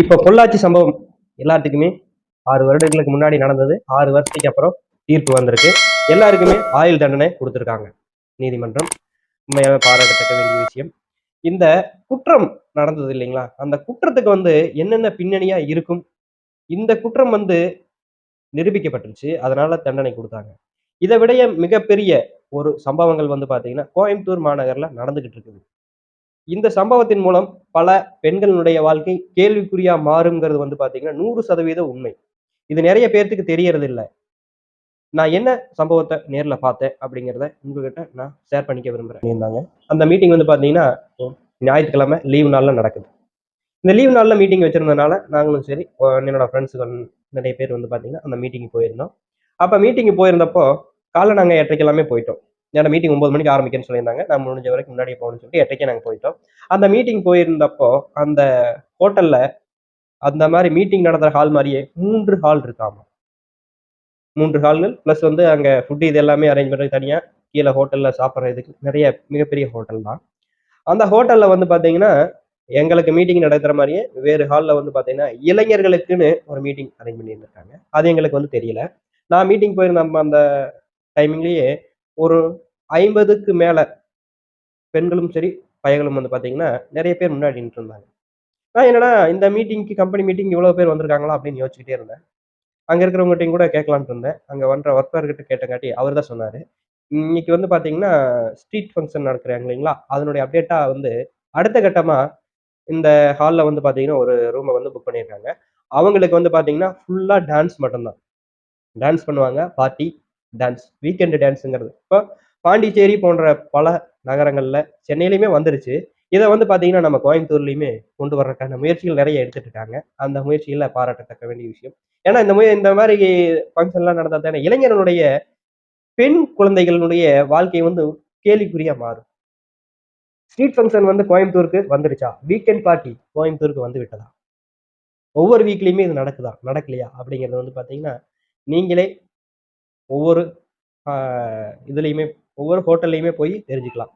இப்ப பொள்ளாச்சி சம்பவம் எல்லாத்துக்குமே ஆறு வருடங்களுக்கு முன்னாடி நடந்தது. ஆறு வருஷத்துக்கு அப்புறம் தீர்ப்பு வந்திருக்கு. எல்லாருக்குமே ஆயுள் தண்டனை கொடுத்துருக்காங்க. நீதிமன்றம். உண்மையாக பாராட்டத்தக்க வேண்டிய விஷயம். இந்த குற்றம் நடந்தது இல்லைங்களா? அந்த குற்றத்துக்கு வந்து என்னென்ன பின்னணியா இருக்கும்? இந்த குற்றம் வந்து நிரூபிக்கப்பட்டுருச்சு. அதனால தண்டனை கொடுத்தாங்க. இதை விடைய மிகப்பெரிய ஒரு சம்பவங்கள் வந்து பார்த்தீங்கன்னா கோயம்புத்தூர் மாநகரில் நடந்துகிட்டு இருக்குது. இந்த சம்பவத்தின் மூலம் பல பெண்களுடைய வாழ்க்கை கேள்விக்குறியா மாறுங்கிறது வந்து பாத்தீங்கன்னா நூறு சதவீத உண்மை. இது நிறைய பேர்த்துக்கு தெரியறது இல்லை நான் என்ன சம்பவத்தை நேர்ல பார்த்தேன் அப்படிங்கிறத உங்ககிட்ட நான் ஷேர் பண்ணிக்க விரும்புறேன். இருந்தாங்க அந்த மீட்டிங் வந்து பாத்தீங்கன்னா ஞாயிற்றுக்கிழமை லீவு நாள்ல நடக்குது. இந்த லீவு நாள்ல மீட்டிங் வச்சிருந்தனால நாங்களும் சரி அஹ் என்னோட ஃப்ரெண்ட்ஸுகள் நிறைய பேர் வந்து பாத்தீங்கன்னா அந்த மீட்டிங் போயிருந்தோம். அப்ப மீட்டிங் போயிருந்தப்போ காலைல நாங்க எட்டரைக்கு எல்லாமே போயிட்டோம். ஏன்னா மீட்டிங் ஒன்பது மணிக்கு ஆரம்பிக்கன்னு சொல்லியிருந்தாங்க. நான் முடிஞ்ச வரைக்கும் முன்னாடியே போகணும்னு சொல்லிட்டு எட்டரைக்கே நாங்கள் போயிட்டோம். அந்த மீட்டிங் போயிருந்தப்போ அந்த ஹோட்டலில் அந்த மாதிரி மீட்டிங் நடத்துகிற ஹால் மாதிரியே மூன்று ஹால் இருக்காமா? மூன்று ஹால்கள் ப்ளஸ் வந்து அங்கே ஃபுட்டு இது எல்லாமே அரேஞ்ச் பண்ணுறது தனியாக கீழே ஹோட்டலில் சாப்பிட்றதுக்கு நிறைய மிகப்பெரிய ஹோட்டல் தான். அந்த ஹோட்டலில் வந்து பார்த்தீங்கன்னா எங்களுக்கு மீட்டிங் நடத்துகிற மாதிரியே வேறு ஹாலில் வந்து பார்த்தீங்கன்னா இளைஞர்களுக்குன்னு ஒரு மீட்டிங் அரேஞ்ச் பண்ணியிருந்திருக்காங்க. அது எங்களுக்கு வந்து தெரியல. நான் மீட்டிங் போயிருந்த அந்த டைமிங்லேயே ஒரு ஐம்பதுக்கு மேலே பெண்களும் சரி பையங்களும் வந்து பார்த்தீங்கன்னா நிறைய பேர் முன்னாடி நின்று இருந்தாங்க நான் என்னடா இந்த மீட்டிங்க்கு கம்பெனி மீட்டிங் இவ்வளோ பேர் வந்திருக்காங்களா அப்படின்னு யோசிச்சுக்கிட்டே இருந்தேன். அங்கே இருக்கிறவங்ககிட்டையும் கூட கேட்கலான்ட்டு இருந்தேன். அங்கே வந்த ஒர்க்கர்கிட்ட கேட்டங்காட்டி அவர் தான் சொன்னார். இன்னைக்கு வந்து பார்த்தீங்கன்னா ஸ்ட்ரீட் ஃபங்க்ஷன் நடக்கிறாங்க இல்லைங்களா? அதனுடைய அப்டேட்டாக வந்து அடுத்த கட்டமாக இந்த ஹாலில் வந்து பார்த்தீங்கன்னா ஒரு ரூமை வந்து புக் பண்ணியிருக்காங்க. அவங்களுக்கு வந்து பார்த்தீங்கன்னா ஃபுல்லாக டான்ஸ் மட்டும்தான். டான்ஸ் பண்ணுவாங்க பார்ட்டி டான்ஸ் வீக்கெண்டு டான்ஸுங்கிறது இப்போ பாண்டிச்சேரி போன்ற பல நகரங்களில் சென்னையிலையுமே வந்துருச்சு. இதை வந்து பார்த்தீங்கன்னா நம்ம கோயம்புத்தூர்லையுமே கொண்டு வர்றதுக்கான முயற்சிகள் நிறைய எடுத்துட்டு இருக்காங்க. அந்த முயற்சிகளை பாராட்டத்தக்க வேண்டிய விஷயம். ஏன்னா இந்த முய இந்த மாதிரி ஃபங்க்ஷன்லாம் நடந்தால் தானே இளைஞர்களுடைய பெண் குழந்தைகளுடைய வாழ்க்கை வந்து கேள்விக்குறியா மாறும். ஸ்ட்ரீட் ஃபங்க்ஷன் வந்து கோயம்புத்தூருக்கு வந்துருச்சா வீக்கெண்ட் பார்ட்டி கோயம்புத்தூருக்கு வந்து விட்டதா? ஒவ்வொரு வீக்லேயுமே இது நடக்குதா? நடக்கலையா? அப்படிங்கிறது வந்து பார்த்தீங்கன்னா நீங்களே ஒவ்வொரு இதுலேயுமே ஒவ்வொரு ஹோட்டல்லையுமே போய் தெரிஞ்சுக்கலாம்.